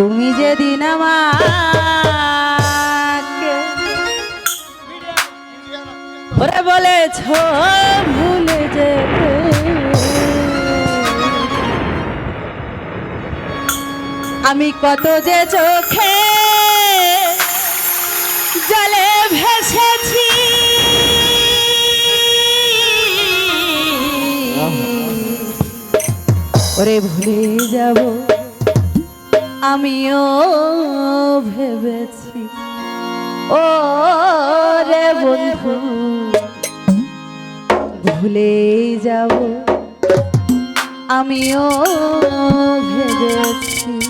তুমি যেদিন আমাকে ওরে বলেছ ভুলে যেতে। আমি কত যে চোখে জলে ভেসেছি। ওরে ভুলে যাব। আমিও ভেবেছি। ও রে বন্ধু ভুলে যাব। আমিও ভেবেছি।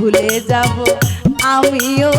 ভুলে যাব আমিও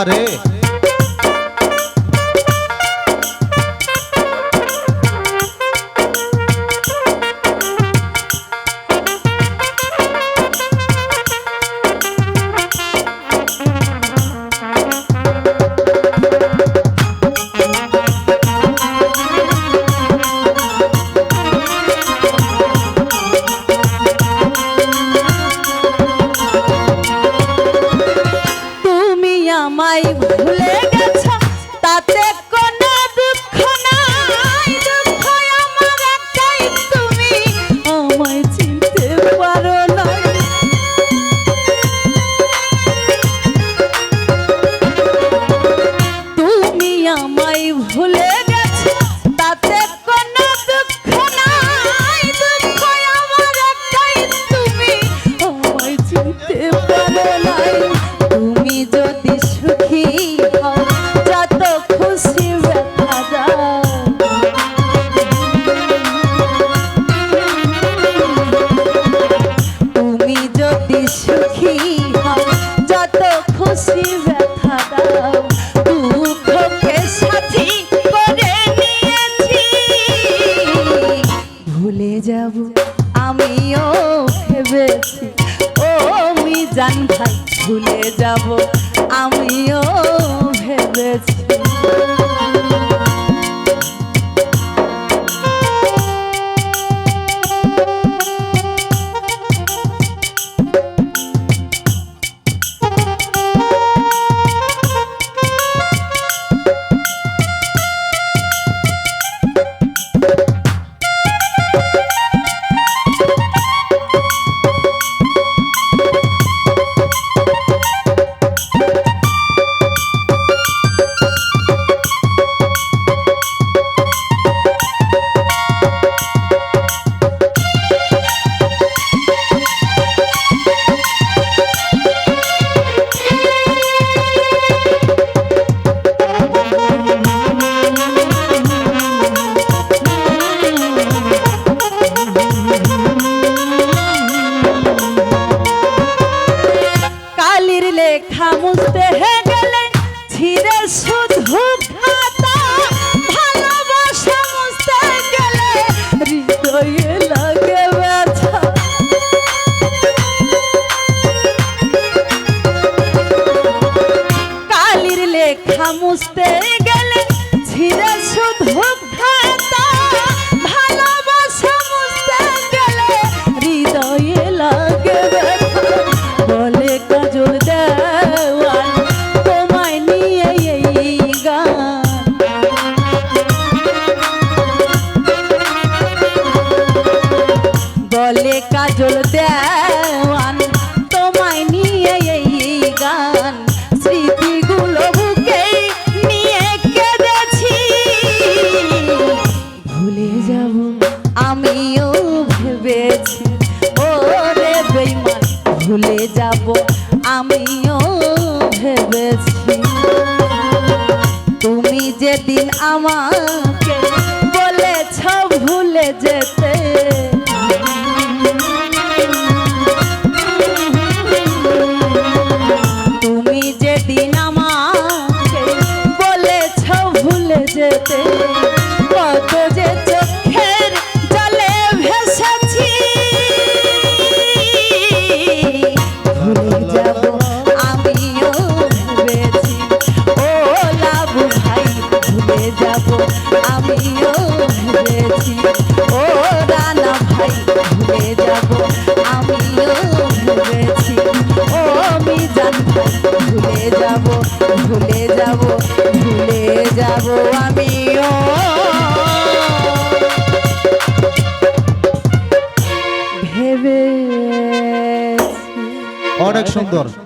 আহারে গেছে ও মিজান ভাই ভুলে যাব আমিও ভেবেছি। বুঝতে আমিও ভেবেছি তুমি যেদিন আমাকে বলেছ ভুলে যেতে adoro.